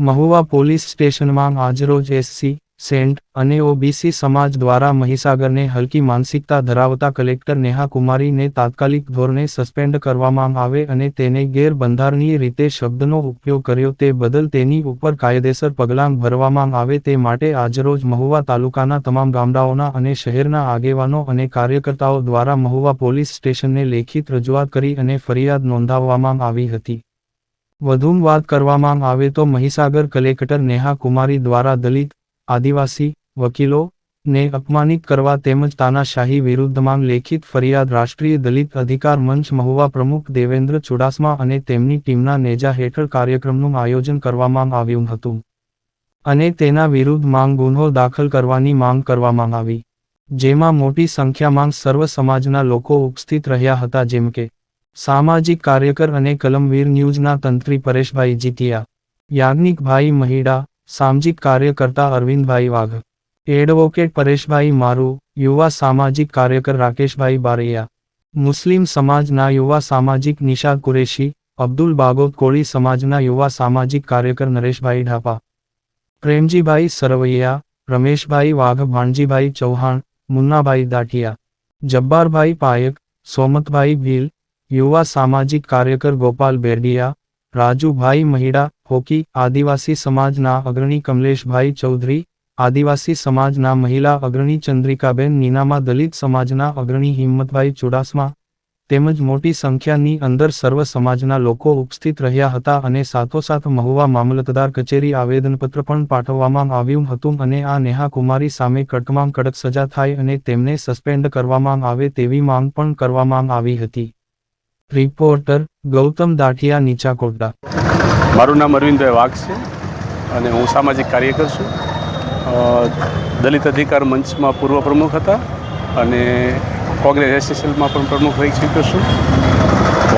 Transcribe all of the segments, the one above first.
Mahuva police સ્ટેશનમાં આજરોજ SC, Saint અને ઓબીસી સમાજ દ્વારા મહીસાગરને હલકી માનસિકતા ધરાવતા કલેક્ટર નેહા કુમારીને તાત્કાલિક ધોરણે સસ્પેન્ડ કરવામાં આવે અને તેને ગેરબંધારણીય રીતે શબ્દનો ઉપયોગ કર્યો તે બદલ તેની ઉપર કાયદેસર પગલાં ભરવામાં આવે તે માટે આજરોજ મહુવા તાલુકાના તમામ ગામડાઓના અને શહેરના આગેવાનો અને કાર્યકર્તાઓ દ્વારા મહુવા પોલીસ સ્ટેશનને લેખિત રજૂઆત કરી અને ફરિયાદ નોંધાવવામાં આવી હતી. વધુમાં વાત કરવામાં આવે તો મહીસાગર કલેક્ટર નેહા કુમારી દ્વારા દલિત, આદિવાસી વકીલો ને અપમાનિત કરવા તેમજ તાનાશાહી વિરુદ્ધમાં લેખિત ફરિયાદ રાષ્ટ્રીય દલિત અધિકાર મંચ મહુવા પ્રમુખ દેવેન્દ્ર ચુડાસમા અને તેમની ટીમના નેજા હેઠળ કાર્યક્રમનું આયોજન કરવામાં આવ્યું હતું. અને તેના વિરુદ્ધ માંગ ગુન્હો દાખલ કરવાની માંગ કરવામાં આવી. જેમાં મોટી સંખ્યામાં સર્વ સમાજના લોકો ઉપસ્થિત રહ્યા હતા, જેમ કે સામાજિક કાર્યકર અને કલમવીર ન્યૂઝના તંત્રી પરેશભાઈ જીતિયા, યાજ્ઞિકભાઈ મહિડા, સામાજિક કાર્યકર્તા અરવિંદભાઈ વાઘ, એડવોકેટ પરેશભાઈ મારુ, યુવા સામાજિક કાર્યકર રાકેશભાઈ બારૈયા, મુસ્લિમ સમાજના યુવા સામાજિક નિશાદ કુરેશી, અબ્દુલ બાગોત કોળી સમાજના યુવા સામાજિક કાર્યકર નરેશભાઈ ઢાપા, પ્રેમજીભાઈ સરવૈયા, રમેશભાઈ વાઘ, ભાણજીભાઈ ચૌહાણ, મુન્નાભાઈ દાઠિયા, જબ્બારભાઈ પાયક, સોમતભાઈ ભીલ યુવા સામાજિક કાર્યકર ગોપાલ બેરડિયા, રાજુભાઈ મહિડા, હોકી આદિવાસી સમાજના અગ્રણી કમલેશભાઈ ચૌધરી, આદિવાસી સમાજના મહિલા અગ્રણી ચંદ્રિકાબેન નીનામા દલિત સમાજના અગ્રણી હિંમતભાઈ ચુડાસમા તેમજ મોટી સંખ્યાની અંદર સર્વ સમાજના લોકો ઉપસ્થિત રહ્યા હતા અને સાથોસાથ મહુવા મામલતદાર કચેરી આવેદનપત્ર પણ પાઠવવામાં આવ્યું હતું અને આ નેહા કુમારી સામે કડકમાં કડક સજા થાય અને તેમને સસ્પેન્ડ કરવામાં આવે તેવી માંગ પણ કરવામાં આવી હતી. રિપોર્ટર ગૌતમ દાઠિયા નીચાકોટડા. મારું નામ અરવિંદભાઈ વાઘ છે અને હું સામાજિક કાર્યકર છું. દલિત અધિકાર મંચમાં પૂર્વ પ્રમુખ હતા અને કોંગ્રેસ એસએસએલમાં પણ પ્રમુખ રહી ચૂક્યો છું.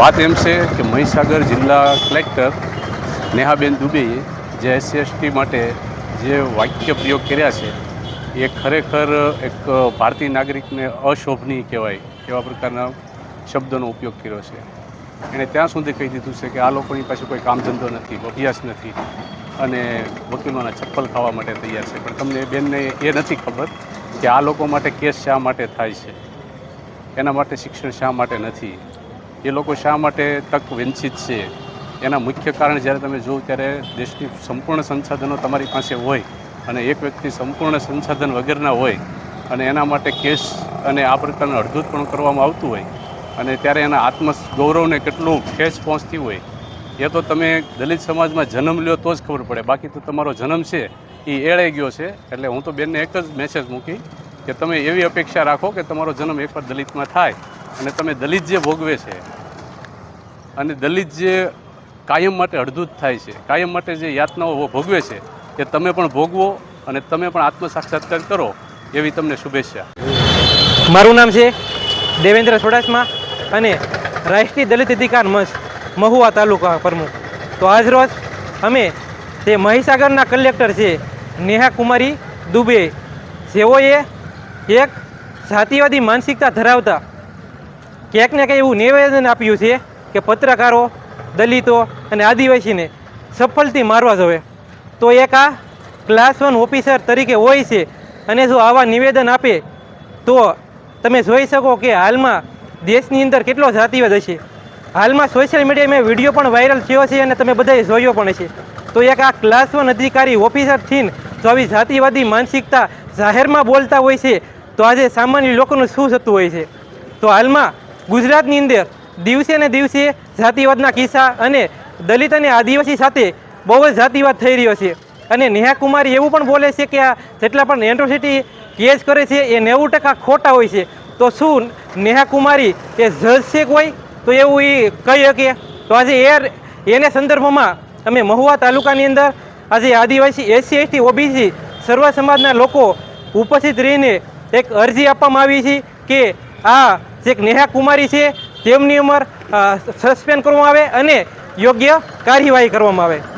વાત એમ છે કે મહીસાગર જિલ્લા કલેક્ટર નેહાબેન દુબેએ જે એસસી એસટી માટે જે વાક્ય પ્રયોગ કર્યા છે, એ ખરેખર એક ભારતીય નાગરિકને અશોભનીય કહેવાય એવા પ્રકારના શબ્દોનો ઉપયોગ કર્યો છે. એણે ત્યાં સુધી કહી દીધું છે કે આ લોકોની પાસે કોઈ કામ ધંધો નથી, અભ્યાસ નથી અને વકીલોના ચપ્પલ ખાવા માટે તૈયાર છે. પણ તમને બેનને એ નથી ખબર કે આ લોકો માટે કેસ શા માટે થાય છે? એના માટે શિક્ષણ શા માટે નથી? એ લોકો શા માટે તક વંચિત છે? એના મુખ્ય કારણ જ્યારે તમે જોવ ત્યારે દેશની સંપૂર્ણ સંસાધનો તમારી પાસે હોય અને એક વ્યક્તિ સંપૂર્ણ સંસાધન વગરના હોય અને એના માટે કેસ અને આ પ્રકારનું અડધૂત પણ કરવામાં આવતું હોય અને ત્યારે એના આત્મ ગૌરવને કેટલું ખેંચ પહોંચતી હોય, એ તો તમે દલિત સમાજમાં જન્મ લ્યો તો જ ખબર પડે. બાકી તો તમારો જન્મ છે એ એળાઈ ગયો છે. એટલે હું તો બેનને એક જ મેસેજ મૂકી કે તમે એવી અપેક્ષા રાખો કે તમારો જન્મ એકવાર દલિતમાં થાય અને તમે દલિત જે ભોગવે છે અને દલિત જે કાયમ માટે અડધૂત થાય છે, કાયમ માટે જે યાતનાઓ ભોગવે છે, એ તમે પણ ભોગવો અને તમે પણ આત્મ સાક્ષાત્કાર કરો એવી તમને શુભેચ્છા. મારું નામ છે દેવેન્દ્ર સોડાસમા. અને રાષ્ટ્રીય દલિત અધિકાર મંચ મહુવા તાલુકા પ્રમુખ. તો આજરોજ અમે તે મહીસાગરના કલેક્ટર છે, નેહા કુમારી દુબે, જેઓએ એક જાતિવાદી માનસિકતા ધરાવતા ક્યાંક ને ક્યાંક એવું નિવેદન આપ્યું છે કે પત્રકારો, દલિતો અને આદિવાસીને સફળથી મારવા જોવે. તો એક આ ક્લાસ વન ઓફિસર તરીકે હોય છે અને જો આવા નિવેદન આપે, તો તમે જોઈ શકો કે હાલમાં દેશની અંદર કેટલો જાતિવાદ હશે? હાલમાં સોશિયલ મીડિયામાં વીડિયો પણ વાયરલ થયો છે અને તમે બધાએ જોયો પણ છે તો એક આ ક્લાસ વન અધિકારી ઓફિસર થઈને જો આવી જાતિવાદી માનસિકતા જાહેરમાં બોલતા હોય છે, તો આજે સામાન્ય લોકોનું શું થતું હોય છે? તો હાલમાં ગુજરાતની અંદર દિવસે ને દિવસે જાતિવાદના કિસ્સા અને દલિત અને આદિવાસી સાથે બહુ જ જાતિવાદ થઈ રહ્યો છે. અને નેહા કુમારી એવું પણ બોલે છે કે આ જેટલા પણ એન્ટ્રોસિટી કેસ કરે છે, એ નેવું ટકા ખોટા હોય છે. તો શું નેહા કુમારી એ જજ કોઈ તો એવું એ કહી શકીએ. તો આજે એ એને સંદર્ભમાં અમે મહુવા તાલુકાની અંદર આજે આદિવાસી એસસી, એસટી, ઓબીસી સર્વ સમાજના લોકો ઉપસ્થિત રહીને એક અરજી આપવામાં આવી છે કે આ જે નેહા કુમારી છે, તેમની ઉંમર સસ્પેન્ડ કરવામાં આવે અને યોગ્ય કાર્યવાહી કરવામાં આવે.